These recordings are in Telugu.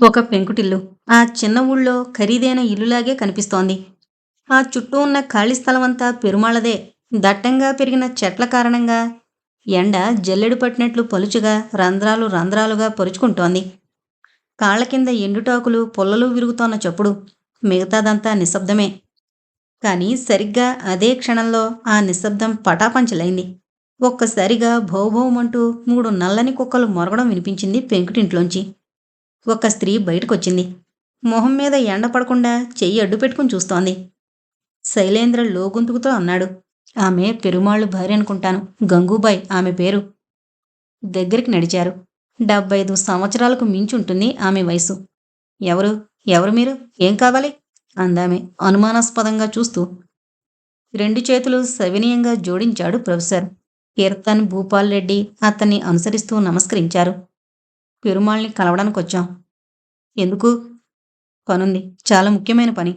ఒక పెంకుటిల్లు. ఆ చిన్న ఊళ్ళో ఖరీదైన ఇల్లులాగే కనిపిస్తోంది. ఆ చుట్టూ ఉన్న ఖాళీ స్థలమంతా పెరుమాళదే. దట్టంగా పెరిగిన చెట్ల కారణంగా ఎండ జల్లెడు పట్టినట్లు పలుచుగా రంధ్రాలు రంధ్రాలుగా పరుచుకుంటోంది. కాళ్ళ కింద ఎండుటాకులు పొల్లలు విరుగుతోన్న చప్పుడు. మిగతాదంతా నిశ్శబ్దమే. కానీ సరిగ్గా అదే క్షణంలో ఆ నిశ్శబ్దం పటాపంచలైంది. ఒక్కసారిగా భౌభౌమంటూ మూడు నల్లని కుక్కలు మొరగడం వినిపించింది పెంకుటింట్లోంచి. ఒక స్త్రీ బయటకొచ్చింది. మొహం మీద ఎండ పడకుండా చెయ్యి అడ్డు పెట్టుకుని చూస్తోంది. శైలేంద్ర లోగొంతుకుతో అన్నాడు. ఆమె పెరుమాళ్ళు భార్య అనుకుంటాను. గంగూబాయ్ ఆమె పేరు. దగ్గరికి నడిచారు. డెబ్బై ఐదు సంవత్సరాలకు మించుంటుంది ఆమె వయసు. ఎవరు? ఎవరు మీరు? ఏం కావాలి? అందామె అనుమానాస్పదంగా చూస్తూ. రెండు చేతులు సవినీయంగా జోడించాడు ప్రొఫెసర్. కీర్తన్ భూపాల్ రెడ్డి అతన్ని అనుసరిస్తూ నమస్కరించారు. పెరుమాళ్ళని కలవడానికి వచ్చాం. ఎందుకు? పనుంది చాలా ముఖ్యమైన పని.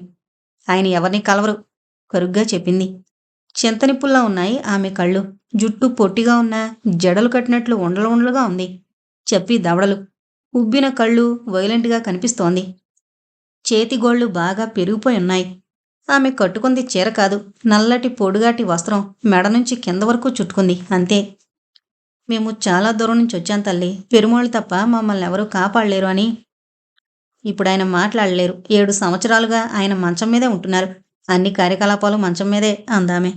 ఆయన ఎవరిని కలవరు. కరుగ్గా చెప్పింది. చింతనిప్పుల్లా ఉన్నాయి ఆమె కళ్ళు. జుట్టు పొట్టిగా ఉన్న జడలు కట్టినట్లు ఉండలు ఉండలుగా ఉంది. చెప్పి దవడలు. ఉబ్బిన కళ్ళు వైలెంట్గా కనిపిస్తోంది. చేతిగోళ్ళు బాగా పెరిగిపోయి ఉన్నాయి. ఆమె కట్టుకుంది చీర కాదు. నల్లటి పొడుగాటి వస్త్రం మెడ నుంచి కింద వరకు చుట్టుకుంది. అంతే. మేము చాలా దూరం నుంచి వచ్చాం తల్లి. పెరుమాళ్ళు తప్ప మమ్మల్ని ఎవరూ కాపాడలేరు అని. ఇప్పుడు ఆయన మాట్లాడలేరు. ఏడు సంవత్సరాలుగా ఆయన మంచం మీదే ఉంటున్నారు. అన్ని కార్యకలాపాలు మంచం మీదే అందామే.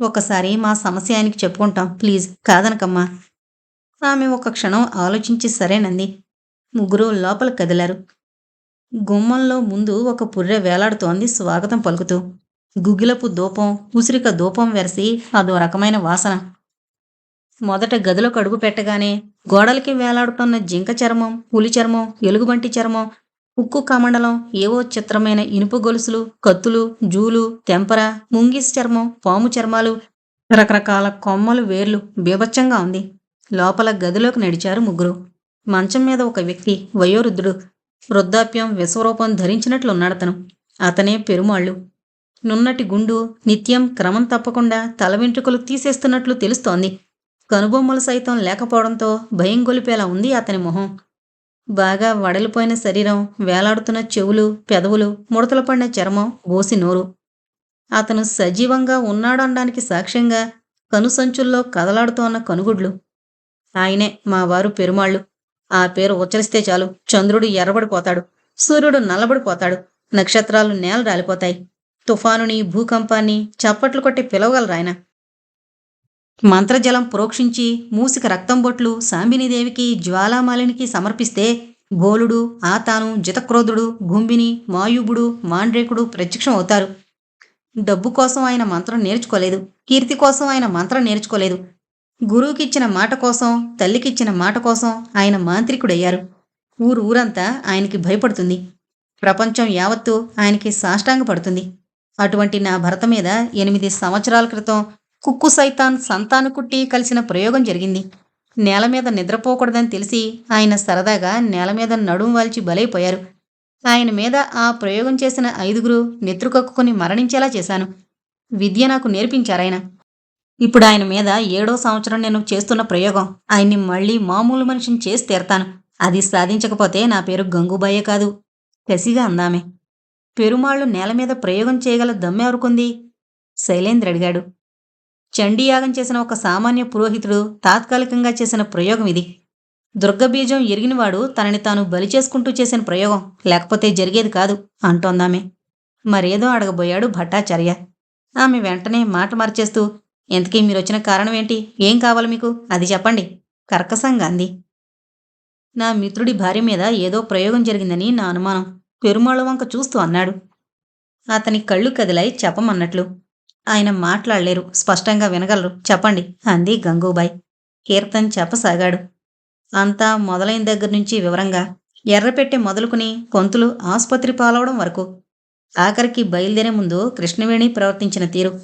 ఒకసారి మా సమస్య ఆయనకి చెప్పుకుంటాం. ప్లీజ్ కాదనకమ్మా. ఆమె ఒక క్షణం ఆలోచించి సరేనంది ముగ్గురు లోపల కదిలారు. గుమ్మంలో ముందు ఒక పుర్రె వేలాడుతోంది స్వాగతం పలుకుతూ. గుగ్గిలపు దూపం ఉసిరిక దూపం వెరసి అదో రకమైన వాసన. మొదట గదిలో కడుగు పెట్టగానే గోడలకి వేలాడుతున్న జింక చర్మం పులి చర్మం ఎలుగుబంటి చర్మం ఉక్కు కమండలం ఏవో చిత్రమైన ఇనుప గొలుసులు కత్తులు జూలు తెంపర ముంగిస్ చర్మం పాము చర్మాలు రకరకాల కొమ్మలు వేర్లు బీభత్సంగా ఉంది. లోపల గదిలోకి నడిచారు ముగ్గురు. మంచం మీద ఒక వ్యక్తి వయోవృద్ధుడు. వృద్ధాప్యం విశ్వరూపం ధరించినట్లున్నాడతను అతనే పెరుమాళ్ళు. నున్నటి గుండు నిత్యం క్రమం తప్పకుండా తల వెంట్రుకలు తీసేస్తున్నట్లు తెలుస్తోంది. కనుబొమ్మలు సైతం లేకపోవడంతో భయం గొలిపేలా ఉంది అతని మొహం. బాగా వడలిపోయిన శరీరం వేలాడుతున్న చెవులు పెదవులు ముడతలు పడిన చర్మం ఓసి నోరు. అతను సజీవంగా ఉన్నాడనడానికి సాక్ష్యంగా కనుసంచుల్లో కదలాడుతోన్న కనుగుడ్లు. ఆయనే మా వారు పెరుమాళ్ళు. ఆ పేరు ఉచ్చరిస్తే చాలు. చంద్రుడు ఎర్రబడిపోతాడు. సూర్యుడు నల్లబడిపోతాడు. నక్షత్రాలు నేల రాలిపోతాయి తుఫానుని భూకంపాన్ని చప్పట్లు కొట్టి పిలవగలరాయన. మంత్రజలం ప్రోక్షించి మూసిక రక్తం బొట్లు సాంబినీదేవికి జ్వాలామాలినికి సమర్పిస్తే గోలుడు ఆతాను జితక్రోధుడు గుంబిని మాయుబుడు మాండ్రేకుడు ప్రత్యక్షం అవుతారు. డబ్బు కోసం ఆయన మంత్రం నేర్చుకోలేదు. కీర్తి కోసం ఆయన మంత్రం నేర్చుకోలేదు. గురువుకిచ్చిన మాట కోసం తల్లికిచ్చిన మాట కోసం ఆయన మాంత్రికుడయ్యారు. ఊరు ఊరంతా ఆయనకి భయపడుతుంది. ప్రపంచం యావత్తు ఆయనకి సాష్టాంగ పడుతుంది అటువంటి నా భరత మీద ఎనిమిది సంవత్సరాల క్రితం కుక్కు సైతాన్ సంతాను కుట్టి కలిసిన ప్రయోగం జరిగింది. నేల మీద నిద్రపోకూడదని తెలిసి ఆయన సరదాగా నేల మీద నడుం వాల్చి బలైపోయారు. ఆయన మీద ఆ ప్రయోగం చేసిన ఐదుగురు నెత్రుకక్కుని మరణించేలా చేశాను. విద్య నాకు నేర్పించారాయన. ఇప్పుడు ఆయన మీద ఏడో సంవత్సరం నేను చేస్తున్న ప్రయోగం. ఆయన్ని మళ్ళీ మామూలు మనిషిని చేసి తీరతాను. అది సాధించకపోతే నా పేరు గంగుబాయే కాదు. కసిగా అందామే. పెరుమాళ్ళు నేల మీద ప్రయోగం చేయగల దమ్మెవరుకుంది శైలేంద్ర అడిగాడు చండీయాగం చేసిన ఒక సామాన్య పురోహితుడు తాత్కాలికంగా చేసిన ప్రయోగం ఇది. దుర్గబీజం ఎరిగినవాడు తనని తాను బలి చేసుకుంటూ చేసిన ప్రయోగం. లేకపోతే జరిగేది కాదు అంటోందామె. మరేదో అడగబోయాడు భట్టాచార్య. ఆమె వెంటనే మాట మార్చేస్తూ ఎంతకీ మీరొచ్చిన కారణం ఏంటి ఏం కావాలి మీకు? అది చెప్పండి. కర్కసంగా అంది నా మిత్రుడి భార్య మీద ఏదో ప్రయోగం జరిగిందని నా అనుమానం. పెరుమాళ వంక చూస్తూ అన్నాడు. అతని కళ్ళు కదిలాయి చెప్పమన్నట్లు. ఆయన మాట్లాడలేరు స్పష్టంగా వినగలరు. చెప్పండి అంది గంగూబాయ్. కీర్తన్ చెప్పసాగాడు. అంతా మొదలైన దగ్గర నుంచి వివరంగా ఎర్రపెట్టె మొదలుకుని కొంతులు ఆసుపత్రి పాలవడం వరకు. ఆఖరికి బయలుదేరే ముందు కృష్ణవేణి ప్రవర్తించిన తీరు.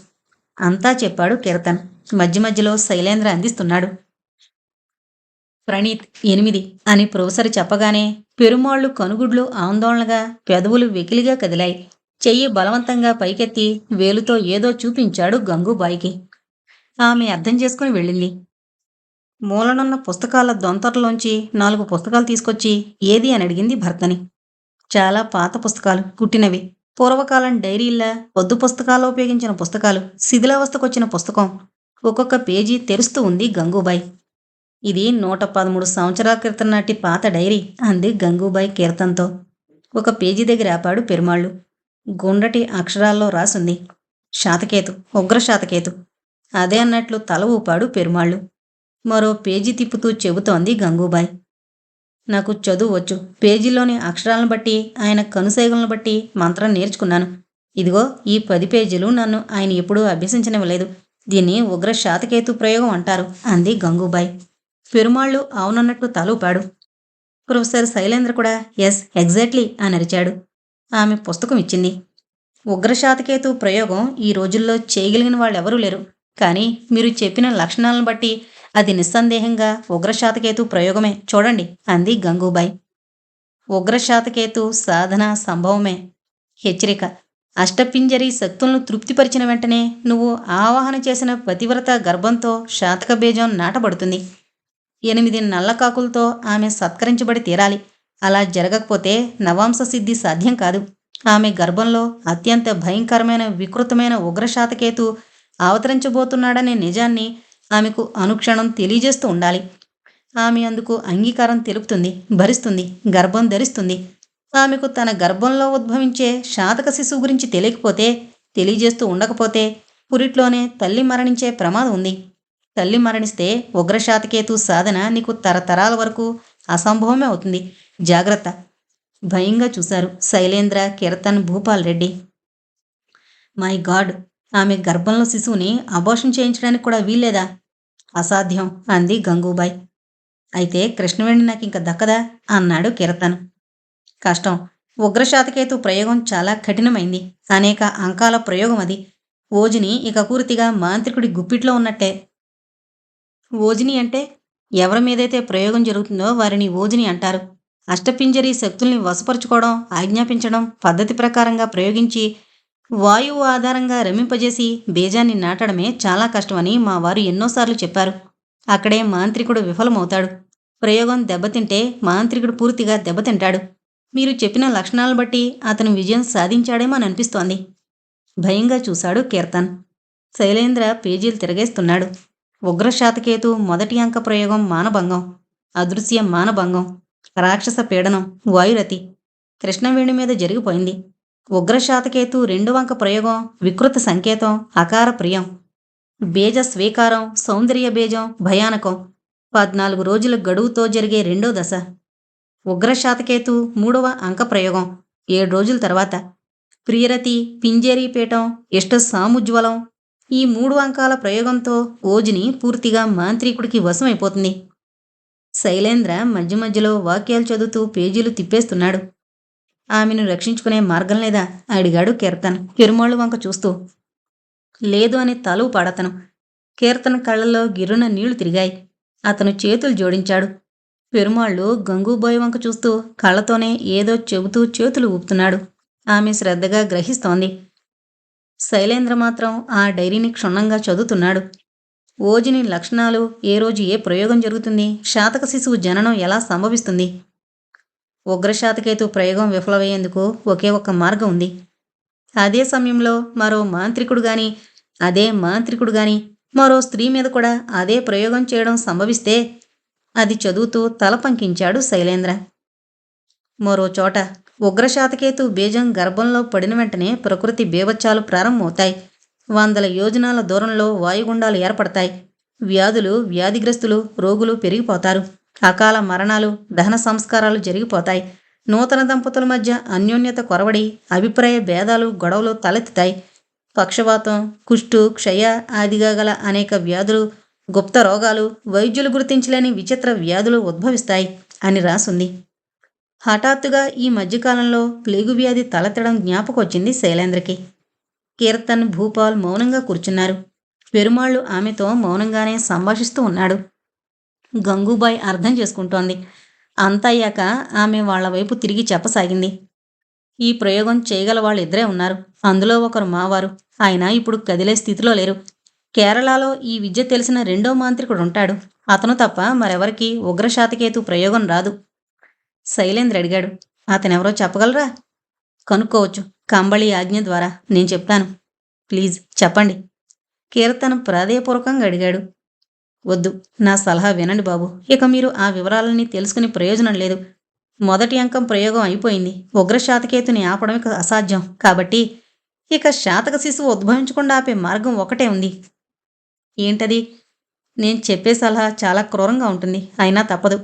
అంతా చెప్పాడు కీర్తన్. మధ్య మధ్యలో శైలేంద్ర అందిస్తున్నాడు. ప్రణీత్ ఎనిమిది అని ప్రొఫెసర్ చెప్పగానే పెరుమాళ్ళు కనుగుడ్లు ఆందోళనగా పెదవులు వెకిలిగా కదిలాయి. చెయ్యి బలవంతంగా పైకెత్తి వేలుతో ఏదో చూపించాడు గంగూబాయికి. ఆమె అర్థం చేసుకుని వెళ్ళింది. మూలనున్న పుస్తకాల దొంతరలోంచి నాలుగు పుస్తకాలు తీసుకొచ్చి ఏది అని అడిగింది భర్తని. చాలా పాత పుస్తకాలు కుట్టినవి. పూర్వకాలం డైరీల్లా పొద్దు పుస్తకాల్లో ఉపయోగించిన పుస్తకాలు శిథిలావస్థకొచ్చిన పుస్తకం ఒక్కొక్క పేజీ తెరుస్తూ ఉంది గంగూబాయి. ఇది నూట పదమూడు సంవత్సరాల క్రితం నాటి పాత డైరీ అంది గంగూబాయి కీర్తన్తో ఒక పేజీ దగ్గర ఆపాడు పెరుమాళ్ళు. గుండ్రటి అక్షరాల్లో రాసుంది. శాతకేతు ఉగ్ర శాతకేతు. అదే అన్నట్లు తల ఊపాడు పెరుమాళ్ళు. మరో పేజీ తిప్పుతూ చెబుతోంది గంగూబాయ్. నాకు చదువు వచ్చు. పేజీలోని అక్షరాలను బట్టి ఆయన కనుసైగలను బట్టి మంత్రం నేర్చుకున్నాను. ఇదిగో ఈ పది పేజీలు నన్ను ఆయన ఎప్పుడూ అభ్యసించనివ్వలేదు. దీన్ని ఉగ్ర శాతకేతు ప్రయోగం అంటారు అంది గంగూబాయ్. పెరుమాళ్ళు అవునన్నట్టు తలూపాడు ప్రొఫెసర్ శైలేంద్ర కూడా ఎస్ ఎగ్జాక్ట్లీ అని అరిచాడు. ఆమె పుస్తకం ఇచ్చింది ఉగ్రశాతకేతు ప్రయోగం ఈ రోజుల్లో చేయగలిగిన వాళ్ళెవరూ లేరు. కానీ మీరు చెప్పిన లక్షణాలను బట్టి అది నిస్సందేహంగా ఉగ్రశాతకేతు ప్రయోగమే. చూడండి అంది గంగూబాయి. ఉగ్రశాతకేతు సాధన సంభవమే. హెచ్చరిక. అష్టపింజరి శక్తులను తృప్తిపరిచిన వెంటనే నువ్వు ఆవాహన చేసిన పతివ్రత గర్భంతో శాతక బీజం నాటబడుతుంది. ఎనిమిది నల్లకాకులతో ఆమె సత్కరించబడి తీరాలి. అలా జరగకపోతే నవాంశ సిద్ధి సాధ్యం కాదు. ఆమె గర్భంలో అత్యంత భయంకరమైన వికృతమైన ఉగ్రశాతకేతు అవతరించబోతున్నాడనే నిజాన్ని ఆమెకు అనుక్షణం తెలియజేస్తూ ఉండాలి. ఆమె అందుకు అంగీకారం తెలుపుతుంది భరిస్తుంది గర్భం ధరిస్తుంది. ఆమెకు తన గర్భంలో ఉద్భవించే శాతక శిశువు గురించి తెలియకపోతే తెలియజేస్తూ ఉండకపోతే పురిట్లోనే తల్లి మరణించే ప్రమాదం ఉంది. తల్లి మరణిస్తే ఉగ్రశాతకేతు సాధన నీకు తరతరాల వరకు అసంభవమే అవుతుంది. జాగ్రత్త. భయంగా చూశారు శైలేంద్ర కీర్తన్ భూపాల్ రెడ్డి. My god! ఆమె గర్భంలో శిశువుని అబోషన్ చేయించడానికి కూడా వీల్లేదా? అసాధ్యం అంది గంగూబాయ్. అయితే కృష్ణవేణి నాకు ఇంక దక్కదా? అన్నాడు కీర్తన్. కష్టం. ఉగ్రశాతకేతు ప్రయోగం చాలా కఠినమైంది. అనేక అంకాల ప్రయోగం అది. ఓజిని ఇక పూర్తిగా మాంత్రికుడి గుప్పిట్లో ఉన్నట్టే. ఓజిని అంటే ఎవరి మీదైతే ప్రయోగం జరుగుతుందో వారిని ఓజిని అంటారు. అష్టపింజరి శక్తుల్ని వశపరుచుకోవడం ఆజ్ఞాపించడం పద్ధతి ప్రకారంగా ప్రయోగించి వాయువు ఆధారంగా రమింపజేసి బీజాన్ని నాటడమే చాలా కష్టమని మా వారు ఎన్నోసార్లు చెప్పారు. అక్కడే మాంత్రికుడు విఫలమవుతాడు. ప్రయోగం దెబ్బతింటే మాంత్రికుడు పూర్తిగా దెబ్బతింటాడు. మీరు చెప్పిన లక్షణాలను బట్టి అతను విజయం సాధించాడేమో అని అనిపిస్తోంది. భయంగా చూశాడు కీర్తన్. శైలేంద్ర పేజీలు తిరగేస్తున్నాడు. ఉగ్రశాతకేతు మొదటి అంక ప్రయోగం మానభంగం అదృశ్య మానభంగం రాక్షస పీడనం వాయురతి. కృష్ణవేణి మీద జరిగిపోయింది. ఉగ్రశాతకేతు రెండు వంక ప్రయోగం వికృత సంకేతం అకార ప్రియం. బీజ స్వీకారం సౌందర్య బీజం భయానకం. పద్నాలుగు రోజుల గడువుతో జరిగే రెండో దశ. ఉగ్రశాతకేతు మూడవ అంక ప్రయోగం ఏడు రోజుల తర్వాత. ప్రియరతి పింజేరీపీఠం ఇష్ట సాముజ్వలం ఈ మూడు అంకాల ప్రయోగంతో ఓజిని పూర్తిగా మాంత్రికుడికి వశమైపోతుంది. శైలేంద్ర మధ్య మధ్యలో వాక్యాలు చదువుతూ పేజీలు తిప్పేస్తున్నాడు. ఆమెను రక్షించుకునే మార్గం లేదా? అడిగాడు కీర్తన్. కిరుమాళ్ళు వంక చూస్తూ. లేదు అని తలువు పాడతను. కీర్తన్ కళ్ళల్లో గిర్రున నీళ్ళు తిరిగాయి. అతను చేతులు జోడించాడు. పెరుమాళ్ళు గంగూబాయ్ వంక చూస్తూ కళ్ళతోనే ఏదో చెబుతూ చేతులు ఊపుతున్నాడు. ఆమె శ్రద్ధగా గ్రహిస్తోంది. శైలేంద్ర మాత్రం ఆ డైరీని క్షుణ్ణంగా చదువుతున్నాడు. ఓజిని లక్షణాలు ఏ రోజు ఏ ప్రయోగం జరుగుతుంది? శాతక శిశువు జననం ఎలా సంభవిస్తుంది? ఉగ్రశాతకేతు ప్రయోగం విఫలమయ్యేందుకు ఒకే ఒక్క మార్గం ఉంది. అదే సమయంలో మరో మాంత్రికుడు గాని అదే మాంత్రికుడు గాని మరో స్త్రీ మీద కూడా అదే ప్రయోగం చేయడం సంభవిస్తే అది చదువుతూ తల పంకించాడు శైలేంద్ర. మరో చోట ఉగ్రశాతకేతు బీజం గర్భంలో పడిన వెంటనే ప్రకృతి బీభత్సాలు ప్రారంభమవుతాయి. వందల యోజనాల దూరంలో వాయుగుండాలు ఏర్పడతాయి. వ్యాధులు వ్యాధిగ్రస్తులు రోగులు పెరిగిపోతారు. అకాల మరణాలు దహన సంస్కారాలు జరిగిపోతాయి. నూతన దంపతుల మధ్య అన్యోన్యత కొరవడి అభిప్రాయ భేదాలు గొడవలు తలెత్తుతాయి. పక్షవాతం కుష్టు క్షయ ఆదిగా గల అనేక వ్యాధులు గుప్త రోగాలు వైద్యులు గుర్తించలేని విచిత్ర వ్యాధులు ఉద్భవిస్తాయి అని రాసుంది. హఠాత్తుగా ఈ మధ్యకాలంలో ప్లేగు వ్యాధి తలెత్తడం జ్ఞాపకొచ్చింది శైలేంద్రకి. కీర్తన్ భూపాల్ మౌనంగా కూర్చున్నారు. పెరుమాళ్ళు ఆమెతో మౌనంగానే సంభాషిస్తూ ఉన్నాడు. గంగూబాయ్ అర్థం చేసుకుంటోంది. అంతయ్యాక ఆమె వాళ్ళ వైపు తిరిగి చెప్పసాగింది. ఈ ప్రయోగం చేయగల వాళ్ళు ఇద్దరే ఉన్నారు. అందులో ఒకరు మావారు. ఆయన ఇప్పుడు కదిలే స్థితిలో లేరు. కేరళలో ఈ విద్య తెలిసిన రెండో మాంత్రికుడు ఉంటాడు అతను తప్ప మరెవరికి ఉగ్రశాతకేతు ప్రయోగం రాదు. శైలేంద్ర అడిగాడు. అతనెవరో చెప్పగలరా? కనుక్కోవచ్చు. కంబళి ఆజ్ఞ ద్వారా నేను చెప్తాను. ప్లీజ్ చెప్పండి. కీర్తన ప్రాధేయపూర్వకంగా అడిగాడు. వద్దు నా సలహా వినండి బాబు. ఇక మీరు ఆ వివరాలన్నీ తెలుసుకుని ప్రయోజనం లేదు. మొదటి అంకం ప్రయోగం అయిపోయింది. ఉగ్రశాతకేతుని ఆపడం అసాధ్యం. కాబట్టి ఇక శాతక శిశువు ఉద్భవించకుండా ఆపే మార్గం ఒకటే ఉంది. ఏంటది? నేను చెప్పే సలహా చాలా క్రూరంగా ఉంటుంది. అయినా తప్పదు.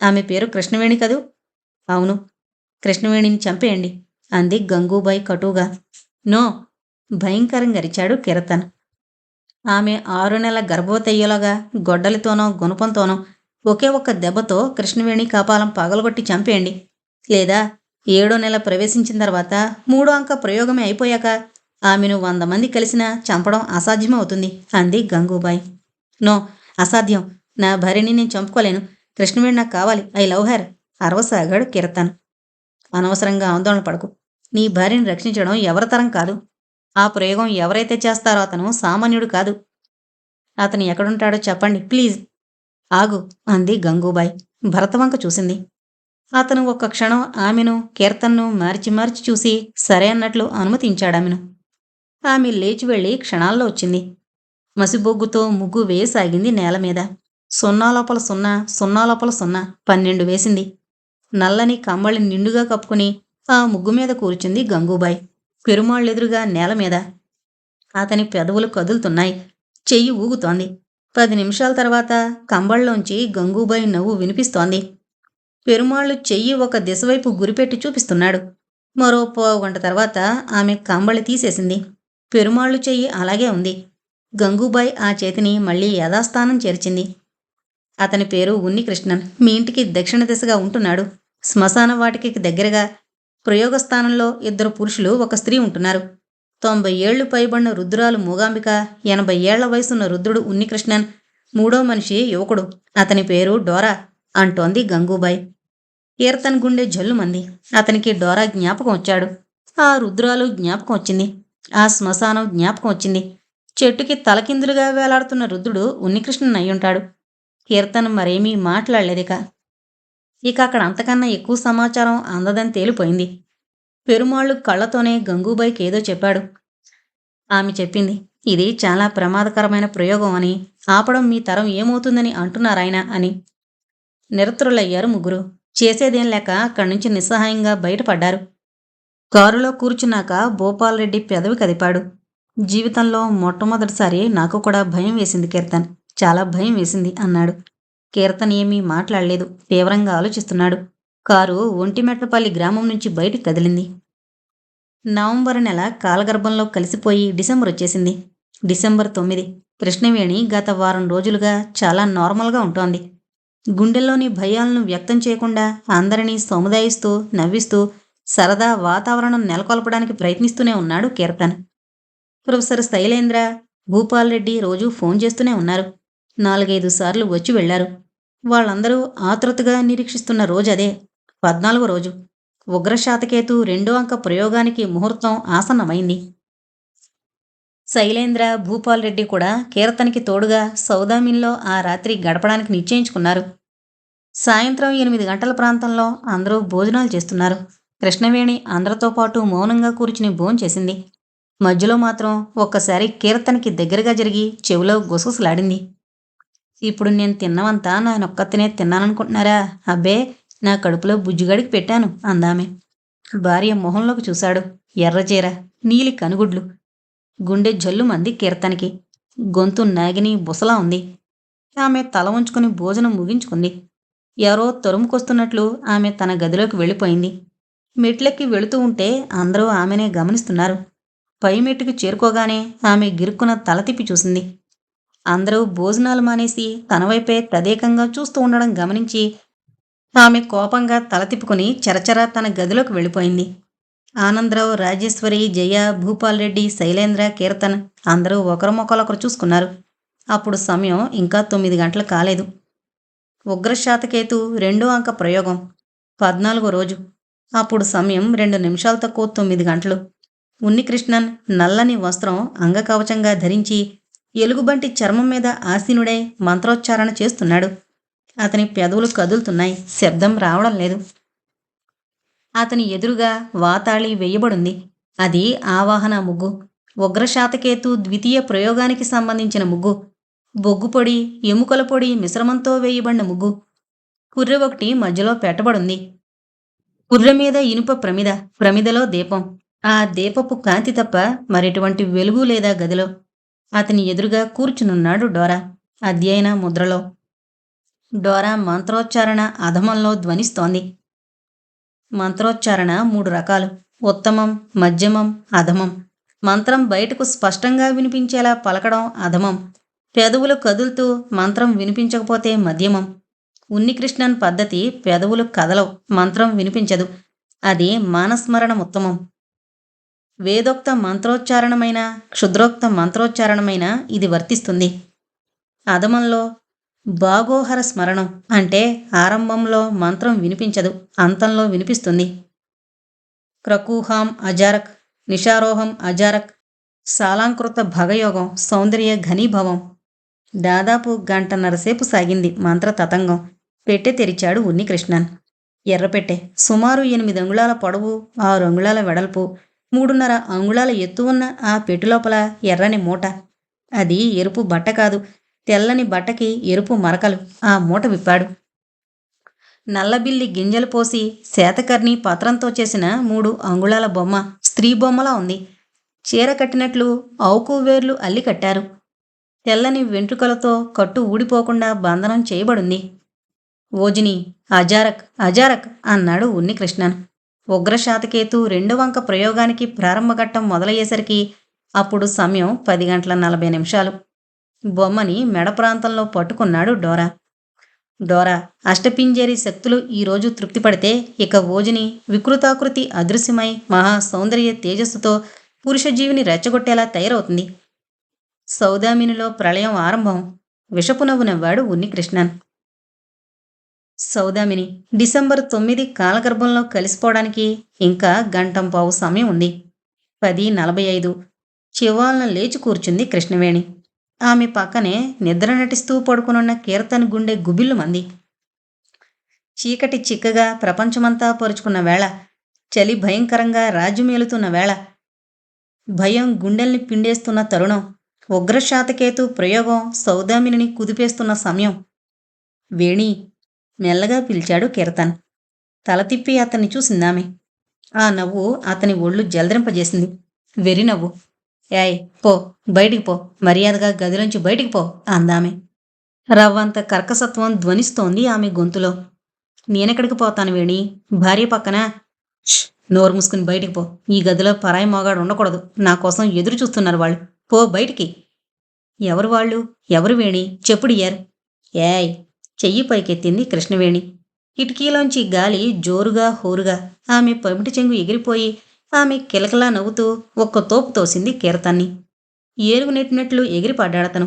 ఆమె పేరు కృష్ణవేణి కదూ? అవును. కృష్ణవేణిని చంపేయండి. అంది గంగూబాయి కటుగా నో భయంకరంగా అరిచాడు కిరతన్. ఆమె ఆరు నెలల గర్భవతయ్యేలాగా గొడ్డలితోనో గుణపంతోనో ఒకే ఒక్క దెబ్బతో కృష్ణవేణి కాపాలం పగలగొట్టి చంపేయండి. లేదా ఏడో నెల ప్రవేశించిన తర్వాత మూడో అంక ప్రయోగమే అయిపోయాక ఆమెను వంద మంది కలిసినా చంపడం అసాధ్యమవుతుంది అంది గంగూబాయి. నో అసాధ్యం. నా భార్యని నేను చంపుకోలేను. కృష్ణవేణి నాకు కావాలి. I love her. అరవసాగాడు కిరతన్. అనవసరంగా ఆందోళన పడకు. నీ భార్యను రక్షించడం ఎవరితరం కాదు. ఆ ప్రయోగం ఎవరైతే చేస్తారో అతను సామాన్యుడు కాదు. అతను ఎక్కడుంటాడో చెప్పండి ప్లీజ్. ఆగు అంది గంగూబాయ్. భరతవంక చూసింది. అతను ఒక్క క్షణం ఆమెను కీర్తన్ను మార్చి మార్చి చూసి సరే అన్నట్లు అనుమతించాడామెను. ఆమె లేచి వెళ్ళి క్షణాల్లో వచ్చింది. మసిబొగ్గుతో ముగ్గు వేయసాగింది నేల మీద. సున్నా లోపల సున్నా సున్నా లోపల సున్నా పన్నెండు వేసింది. నల్లని కమ్మళి నిండుగా కప్పుకుని ఆ ముగ్గు మీద కూర్చుంది గంగూబాయ్. పెరుమాళ్ళెదురుగా నేల మీద. అతని పెదవులు కదులుతున్నాయి. చెయ్యి ఊగుతోంది. పది నిమిషాల తర్వాత కంబళ్ళలోంచి గంగూబాయి నవ్వు వినిపిస్తోంది. పెరుమాళ్ళు చెయ్యి ఒక దిశవైపు గురిపెట్టి చూపిస్తున్నాడు. మరో గంట తర్వాత ఆమె కంబళి తీసేసింది. పెరుమాళ్ళు చెయ్యి అలాగే ఉంది. గంగూబాయ్ ఆ చేతిని మళ్ళీ యథాస్థానం చేర్చింది. అతని పేరు ఉన్నికృష్ణన్. మీ ఇంటికి దక్షిణ దిశగా ఉంటున్నాడు. శ్మశాన వాటికి దగ్గరగా ప్రయోగస్థానంలో ఇద్దరు పురుషులు ఒక స్త్రీ ఉంటున్నారు. తొంభై ఏళ్ళు పైబడిన రుద్రాలు మూగాంబిక ఎనభై ఏళ్ళ వయసున్న రుద్రుడు ఉన్నికృష్ణన్ మూడో మనిషి యువకుడు. అతని పేరు డోరా అంటోంది గంగూబాయ్. కీర్తన్ గుండె జల్లుమంది. అతనికి డోరా జ్ఞాపకం వచ్చాడు. ఆ రుద్రాలు జ్ఞాపకం వచ్చింది. ఆ శ్మశానం జ్ఞాపకం వచ్చింది. చెట్టుకి తలకిందులుగా వేలాడుతున్న రుద్రుడు ఉన్నికృష్ణన్ అయ్యుంటాడు. కీర్తన్ మరేమీ మాట్లాడలేదిక. ఇక అక్కడ అంతకన్నా ఎక్కువ సమాచారం అందదని తేలిపోయింది. పెరుమాళ్ళు కళ్ళతోనే గంగూబాయికి ఏదో చెప్పాడు. ఆమె చెప్పింది ఇది చాలా ప్రమాదకరమైన ప్రయోగం అని ఆపడం మీ తరం ఏమవుతుందని అంటున్నారాయన అని. నిరతులయ్యారు ముగ్గురు. చేసేదేం లేక అక్కడి నుంచి నిస్సహాయంగా బయటపడ్డారు. కారులో కూర్చున్నాక భూపాల్ రెడ్డి పెదవి కదిపాడు. జీవితంలో మొట్టమొదటిసారి నాకు కూడా భయం వేసింది కీర్తన్. చాలా భయం వేసింది అన్నాడు. కీర్తన్ ఏమీ మాట్లాడలేదు. తీవ్రంగా ఆలోచిస్తున్నాడు. కారు ఒంటిమెట్లపల్లి గ్రామం నుంచి బయటికి కదిలింది. నవంబర్ నెల కాలగర్భంలో కలిసిపోయి డిసెంబర్ వచ్చేసింది. డిసెంబర్ తొమ్మిది. కృష్ణవేణి గత వారం రోజులుగా చాలా నార్మల్గా ఉంటోంది. గుండెల్లోని భయాలను వ్యక్తం చేయకుండా అందరినీ సముదాయిస్తూ నవ్విస్తూ సరదా వాతావరణం నెలకొల్పడానికి ప్రయత్నిస్తూనే ఉన్నాడు కీర్తన్. ప్రొఫెసర్ శైలేంద్ర భూపాల్ రెడ్డి రోజు ఫోన్ చేస్తూనే ఉన్నారు. నాలుగైదు సార్లు వచ్చి వెళ్ళారు వాళ్ళందరూ ఆతృతగా నిరీక్షిస్తున్న రోజు అదే పద్నాలుగో రోజు. ఉగ్రశాతకేతు రెండో అంక ప్రయోగానికి ముహూర్తం ఆసన్నమైంది. శైలేంద్ర భూపాల్ రెడ్డి కూడా కీర్తనికి తోడుగా సౌదామిన్లో ఆ రాత్రి గడపడానికి నిశ్చయించుకున్నారు. సాయంత్రం ఎనిమిది గంటల ప్రాంతంలో అందరూ భోజనాలు చేస్తున్నారు. కృష్ణవేణి అందరితో పాటు మౌనంగా కూర్చుని భోంచేసింది మధ్యలో మాత్రం ఒక్కసారి కీర్తనకి దగ్గరగా జరిగి చెవిలో గుసగుసలాడింది. ఇప్పుడు నేను తిన్నవంతా నానొక్కతనే తిన్నాననుకుంటున్నారా? అబ్బే నా కడుపులో బుజ్జిగడికి పెట్టాను అందామె. భార్య మొహంలోకి చూశాడు. ఎర్రచీర నీలి కనుగుడ్లు. గుండె జల్లుమంది కీర్తనకి. గొంతు నాగిని బుసలా ఉంది. ఆమె తల ఉంచుకుని భోజనం ముగించుకుంది. ఎవరో తరుముకొస్తున్నట్లు ఆమె తన గదిలోకి వెళ్ళిపోయింది. మెట్లెక్కి వెళుతూ ఉంటే అందరూ ఆమెనే గమనిస్తున్నారు. పై మెట్టుకు చేరుకోగానే ఆమె గిరుక్కున తల తిప్పి చూసింది. అందరూ భోజనాలు మానేసి తన వైపే తదేకంగా చూస్తూ ఉండడం గమనించి ఆమె కోపంగా తల తిప్పుకుని చరచర తన గదిలోకి వెళ్ళిపోయింది. ఆనందరావు రాజేశ్వరి జయ భూపాల్ రెడ్డి శైలేంద్ర కీర్తన్ అందరూ ఒకరు మొక్కలొకరు చూసుకున్నారు. అప్పుడు సమయం ఇంకా తొమ్మిది గంటలు కాలేదు. ఉగ్రశాతకేతు రెండో అంక ప్రయోగం పద్నాలుగో రోజు. అప్పుడు సమయం రెండు నిమిషాలు తక్కువ తొమ్మిది గంటలు. ఉన్నికృష్ణన్ నల్లని వస్త్రం అంగకవచంగా ధరించి ఎలుగుబంటి చర్మం మీద ఆసీనుడై మంత్రోచ్చారణ చేస్తున్నాడు. అతని పెదవులు కదులుతున్నాయి. శబ్దం రావడం లేదు. అతని ఎదురుగా వాతాళి వేయబడింది. అది ఆవాహన ముగ్గు. ఉగ్రశాతకేతు ద్వితీయ ప్రయోగానికి సంబంధించిన ముగ్గు. బొగ్గుపొడి ఎముకల పొడి మిశ్రమంతో వేయబడిన ముగ్గు. కుర్రె ఒకటి మధ్యలో పెట్టబడింది. కుర్రె మీద ఇనుప ప్రమిద ప్రమిదలో దీపం. ఆ దీపపు కాంతి తప్ప మరెటువంటి వెలుగు లేదా గదిలో అతని ఎదురుగా కూర్చునున్నాడు డోరా. అధ్యయన ముద్రలో. డోరా మంత్రోచ్చారణ అధమంలో ధ్వనిస్తోంది. మంత్రోచ్చారణ మూడు రకాలు. ఉత్తమం మధ్యమం అధమం. మంత్రం బయటకు స్పష్టంగా వినిపించేలా పలకడం అధమం. పెదవులు కదులుతూ మంత్రం వినిపించకపోతే మధ్యమం. ఉన్నికృష్ణన్ పద్ధతి పెదవులు కదలవు. మంత్రం వినిపించదు. అది మానస్మరణ ఉత్తమం వేదోక్త మంత్రోచ్చారణమైన క్షుద్రోక్త మంత్రోచ్చారణమైన ఇది వర్తిస్తుంది. అధమంలో భాగోహర స్మరణం అంటే ఆరంభంలో మంత్రం వినిపించదు అంతంలో వినిపిస్తుంది. క్రకూహాం అజారక్ నిషారోహం అజారక్ సాలాంకృత భగయోగం సౌందర్య ఘనీభవం. దాదాపు గంటన్నరసేపు సాగింది మంత్ర తతంగం. పెట్టె తెరిచాడు ఉన్నికృష్ణన్. ఎర్రపెట్టె సుమారు ఎనిమిది అంగుళాల పొడవు ఆరు అంగుళాల వెడల్పు మూడున్నర అంగుళాల ఎత్తు ఉన్న ఆ పెట్టులోపల ఎర్రని మూట. అది ఎరుపు బట్ట కాదు. తెల్లని బట్టకి ఎరుపు మరకలు. ఆ మూట విప్పాడు. నల్లబిల్లి గింజలు పోసి శాతకర్ణి పత్రంతో చేసిన మూడు అంగుళాల బొమ్మ స్త్రీ బొమ్మలా ఉంది. చీర కట్టినట్లు ఆవుకు వేర్లు అల్లి కట్టారు. తెల్లని వెంట్రుకలతో కట్టు ఊడిపోకుండా బంధనం చేయబడింది. ఓజిని అజారక్ అజారక్ అన్నాడు ఉన్నికృష్ణన్. ఉగ్రశాతకేతు రెండు వంక ప్రయోగానికి ప్రారంభఘట్టం మొదలయ్యేసరికి అప్పుడు సమయం పది గంటల నలభై నిమిషాలు. బొమ్మని మెడ ప్రాంతంలో పట్టుకున్నాడు డోరా. డోరా అష్టపింజేరి శక్తులు ఈరోజు తృప్తిపడితే ఇక ఓజుని వికృతాకృతి అదృశ్యమై మహా సౌందర్య తేజస్సుతో పురుషజీవిని రెచ్చగొట్టేలా తయారవుతుంది. సౌదామినిలో ప్రళయం ఆరంభం. విషపు నవ్వు నవ్వాడు ఉన్నికృష్ణన్. సౌదామిని డిసెంబర్ తొమ్మిది కాలగర్భంలో కలిసిపోవడానికి ఇంకా గంటంపావు సమయం ఉంది. పది నలభై ఐదు. చివాలన లేచి కూర్చుంది కృష్ణవేణి. ఆమె పక్కనే నిద్ర నటిస్తూ పడుకునున్న కీర్తన్ గుండె గుబిల్లు మంది. చీకటి చిక్కగా ప్రపంచమంతా పరుచుకున్న వేళ చలి భయంకరంగా రాజ్యమేలుతున్న వేళ భయం గుండెల్ని పిండేస్తున్న తరుణం ఉగ్రశాతకేతు ప్రయోగం సౌదామిని కుదిపేస్తున్న సమయం. వేణి మెల్లగా పిలిచాడు కీర్తన్. తల తిప్పి అతన్ని చూసిందామె. ఆ నవ్వు అతని ఒళ్ళు జలదరింపజేసింది. వెరి నవ్వు. యాయ్ పో బయటికి పో మర్యాదగా గదిలోంచి బయటికి పో అందామె. రవ్వంత కర్కసత్వం ధ్వనిస్తోంది ఆమె గొంతులో. నేనెక్కడికి పోతాను వేణి? భార్య పక్కన? నోరు మూసుకుని బయటికి పో. ఈ గదిలో పరాయి మోగాడు ఉండకూడదు. నా కోసం ఎదురు చూస్తున్నారు వాళ్ళు. పో బయటికి. ఎవరు వాళ్ళు? ఎవరు వేణి? చెప్పుడియ్యారు. ఏయ్ చెయ్యి పైకెత్తింది కృష్ణవేణి. కిటికీలోంచి గాలి జోరుగా హోరుగా ఆమె పమిటి చెంగు ఎగిరిపోయి ఆమె కిలకలా నవ్వుతూ ఒక్క తోపు తోసింది కీరతాన్ని. ఏరుగు నెట్టినట్లు ఎగిరిపడ్డాడతను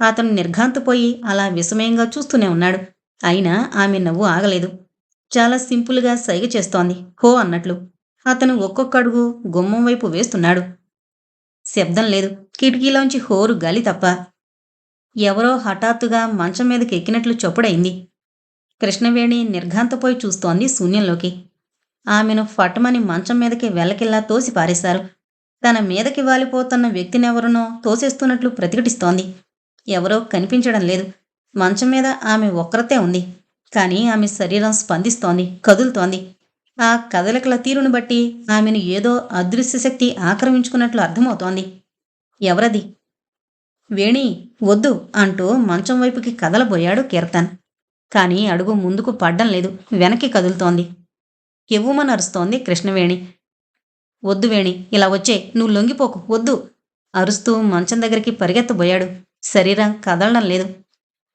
అతను నిర్ఘాంతపోయి అలా విషమయంగా చూస్తూనే ఉన్నాడు. అయినా ఆమె నవ్వు ఆగలేదు. చాలా సింపుల్గా సైగ చేస్తోంది హో అన్నట్లు. అతను ఒక్కొక్క అడుగు గుమ్మం వైపు వేస్తున్నాడు. శబ్దం లేదు. కిటికీలోంచి హోరు గాలి తప్ప ఎవరో హఠాత్తుగా మంచం మీదకి ఎక్కినట్లు చొప్పుడైంది. కృష్ణవేణి నిర్ఘాంతపోయి చూస్తోంది శూన్యంలోకి. ఆమెను ఫటమని మంచం మీదకి వెల్లకిల్లా తోసి పారేశారు. తన మీదకి వాలిపోతున్న వ్యక్తినెవరినో తోసేస్తున్నట్లు ప్రతిఘటిస్తోంది. ఎవరో కనిపించడం లేదు. మంచం మీద ఆమె ఒక్కరతే ఉంది. కానీ ఆమె శరీరం స్పందిస్తోంది కదులుతోంది. ఆ కదలికల తీరును బట్టి ఆమెను ఏదో అదృశ్య శక్తి ఆక్రమించుకున్నట్లు అర్థమవుతోంది. ఎవరది? వేణి వద్దు అంటూ మంచం వైపుకి కదలబోయాడు కీర్తన్. కానీ అడుగు ముందుకు పడ్డం లేదు వెనక్కి కదులుతోంది. ఎవ్వుమని అరుస్తోంది కృష్ణవేణి. వద్దు వేణి ఇలా వచ్చే నువ్వు లొంగిపోకు వద్దు అరుస్తూ మంచం దగ్గరికి పరిగెత్తబోయాడు. శరీరం కదలడం లేదు.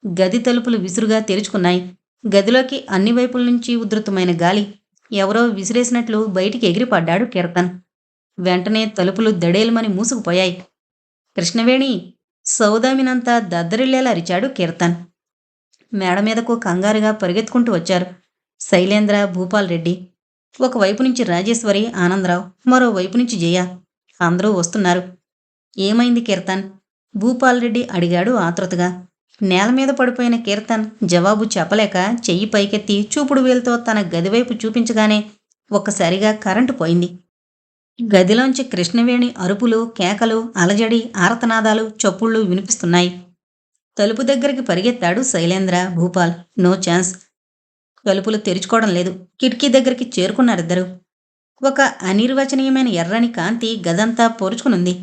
గది తలుపులు విసురుగా తెరుచుకున్నాయి. గదిలోకి అన్ని వైపుల నుంచి ఉధృతమైన గాలి ఎవరో విసిరేసినట్లు బయటికి ఎగిరిపడ్డాడు కీర్తన్. వెంటనే తలుపులు దడేలుమని మూసుకుపోయాయి. కృష్ణవేణి సౌదామినంతా దద్దరిల్లేలా అరిచాడు కీర్తన్. మేడ మీదకు కంగారుగా పరిగెత్తుకుంటూ వచ్చారు శైలేంద్ర భూపాల్ రెడ్డి. ఒకవైపు నుంచి రాజేశ్వరి ఆనందరావు మరోవైపు నుంచి జయ. అందరూ వస్తున్నారు. ఏమైంది కీర్తన్? భూపాల్ రెడ్డి అడిగాడు ఆతృతగా. నేల మీద పడిపోయిన కీర్తన్ జవాబు చెప్పలేక చెయ్యి పైకెత్తి చూపుడు వేలుతో తన గదివైపు చూపించగానే ఒక్కసారిగా కరెంటు పోయింది. గదిలోంచి కృష్ణవేణి అరుపులు కేకలు అలజడి ఆరతనాదాలు చప్పుళ్ళు వినిపిస్తున్నాయి. తలుపు దగ్గరికి పరిగెత్తాడు శైలేంద్ర. Bhupal no chance. తలుపులు తెరుచుకోవడం లేదు. కిటికీ దగ్గరికి చేరుకున్నారిద్దరు. ఒక అనిర్వచనీయమైన ఎర్రని కాంతి గదంతా పోరుచుకునుంది.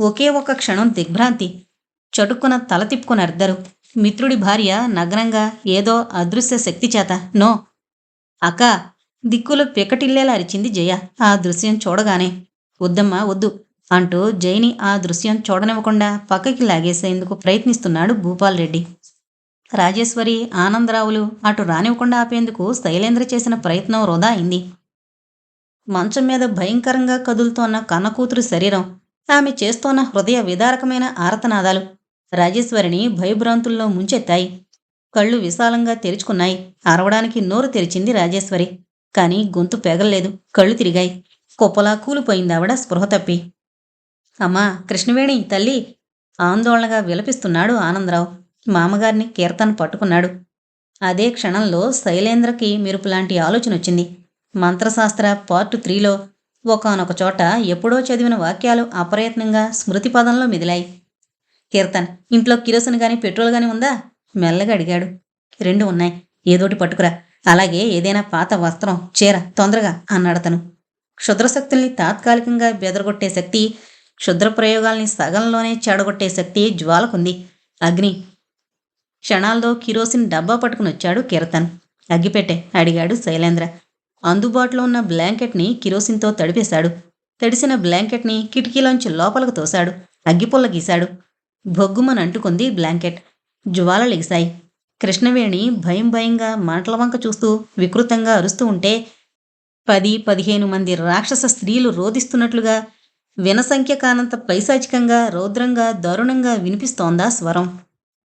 ఒకే ఒక క్షణం దిగ్భ్రాంతి. చటుక్కున తల తిప్పుకున్నారిద్దరు. మిత్రుడి భార్య నగ్నంగా ఏదో అదృశ్య శక్తి చేత. నో. అక్క దిక్కులు పికటిల్లేలా అరిచింది జయ. ఆ దృశ్యం చూడగానే వద్దమ్మా వద్దు అంటూ జైని ఆ దృశ్యం చూడనివ్వకుండా పక్కకి లాగేసేందుకు ప్రయత్నిస్తున్నాడు భూపాల్ రెడ్డి. రాజేశ్వరి ఆనందరావులు అటు రానివ్వకుండా ఆపేందుకు శైలేంద్ర చేసిన ప్రయత్నం వృధా అయింది. మంచం మీద భయంకరంగా కదులుతోన్న కన్నకూతురు శరీరం ఆమె చేస్తోన్న హృదయ విదారకమైన ఆరతనాదాలు రాజేశ్వరిని భయభ్రాంతుల్లో ముంచెత్తాయి. కళ్ళు విశాలంగా తెరుచుకున్నాయి. అరవడానికి నోరు తెరిచింది రాజేశ్వరి. కానీ గొంతు పెగల్లేదు. కళ్ళు తిరిగాయి. కుప్పలా కూలిపోయింది ఆవిడ స్పృహ తప్పి. అమ్మా కృష్ణవేణి తల్లి! ఆందోళనగా విలపిస్తున్నాడు ఆనందరావు. మామగారిని కీర్తన్ పట్టుకున్నాడు. అదే క్షణంలో శైలేంద్రకి మెరుపులాంటి ఆలోచన వచ్చింది మంత్రశాస్త్ర పార్ట్ త్రీలో ఒకనొక చోట ఎప్పుడో చదివిన వాక్యాలు అప్రయత్నంగా స్మృతి పదంలో మెదిలాయి. కీర్తన్ ఇంట్లో కిరోసిన్ గాని పెట్రోల్ గాని ఉందా? మెల్లగా అడిగాడు. రెండు ఉన్నాయి. ఏదోటి పట్టుకురా. అలాగే ఏదైనా పాత వస్త్రం చీర తొందరగా అన్నాడతను. క్షుద్రశక్తుల్ని తాత్కాలికంగా బెదరగొట్టే శక్తి క్షుద్ర ప్రయోగాల్ని సగంలోనే చెడగొట్టే శక్తి జ్వాలకుంది. అగ్ని. క్షణాల్లో కిరోసిన్ డబ్బా పట్టుకుని వచ్చాడు కీర్తన్. అగ్గిపెట్టే అడిగాడు శైలేంద్ర. అందుబాటులో ఉన్న బ్లాంకెట్ని కిరోసిన్తో తడిపేశాడు. తడిసిన బ్లాంకెట్ని కిటికీలోంచి లోపలకు తోశాడు. అగ్గిపుల్ల గీశాడు. బొగ్గుమని అంటుకుంది బ్లాంకెట్. జ్వాలలెగిశాయి. కృష్ణవేణి భయం భయంగా మాటల వంక చూస్తూ వికృతంగా అరుస్తూ ఉంటే పది పదిహేను మంది రాక్షస స్త్రీలు రోధిస్తున్నట్లుగా వినసంఖ్య కానంత పైశాచికంగా రౌద్రంగా దారుణంగా వినిపిస్తోందా స్వరం.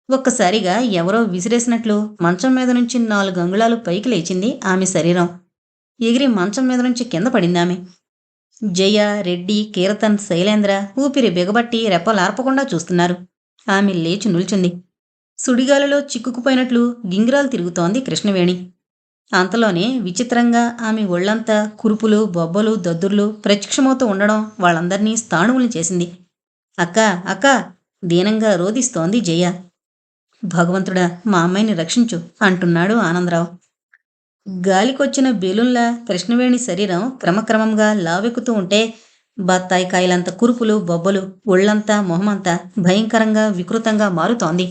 ఒక్కసారిగా ఎవరో విసిరేసినట్లు మంచం మీద నుంచి నాలుగు అంగుళాలు పైకి లేచింది ఆమె శరీరం. ఎగిరి మంచం మీద నుంచి కింద పడిందామె జయ రెడ్డి కీర్తన్ శైలేంద్ర ఊపిరి బిగబట్టి రెప్పలార్పకుండా చూస్తున్నారు. ఆమె లేచి నిల్చుంది. సుడిగాలిలో చిక్కుకుపోయినట్లు గింగిరాలు తిరుగుతోంది కృష్ణవేణి. అంతలోనే విచిత్రంగా ఆమె ఒళ్ళంతా కురుపులు బొబ్బలు దద్దుర్లు ప్రత్యక్షమవుతూ ఉండడం వాళ్ళందర్నీ స్థాణువులు చేసింది. అక్క అక్క దీనంగా రోధిస్తోంది జయ. భగవంతుడా మా అమ్మాయిని రక్షించు అంటున్నాడు ఆనందరావు. గాలికొచ్చిన బెలూన్లా కృష్ణవేణి శరీరం క్రమక్రమంగా లావెక్కుతూ ఉంటే బత్తాయికాయలంత కురుపులు బొబ్బలు ఒళ్ళంతా మొహమంతా భయంకరంగా వికృతంగా మారుతోంది.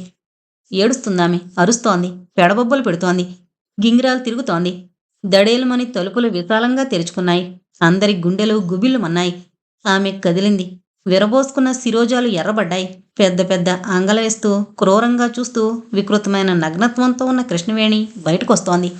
ఏడుస్తుందామె అరుస్తోంది పెడబొబ్బలు పెడుతోంది గింగిరాలు తిరుగుతోంది. దడేలుమని తలుపులు విశాలంగా తెరుచుకున్నాయి. అందరి గుండెలు గుబిల్లుమన్నాయి ఆమె కదిలింది. విరబోసుకున్న శిరోజాలు ఎర్రబడ్డాయి. పెద్ద పెద్ద ఆంగలేస్తూ క్రూరంగా చూస్తూ వికృతమైన నగ్నత్వంతో ఉన్న కృష్ణవేణి బయటకొస్తోంది.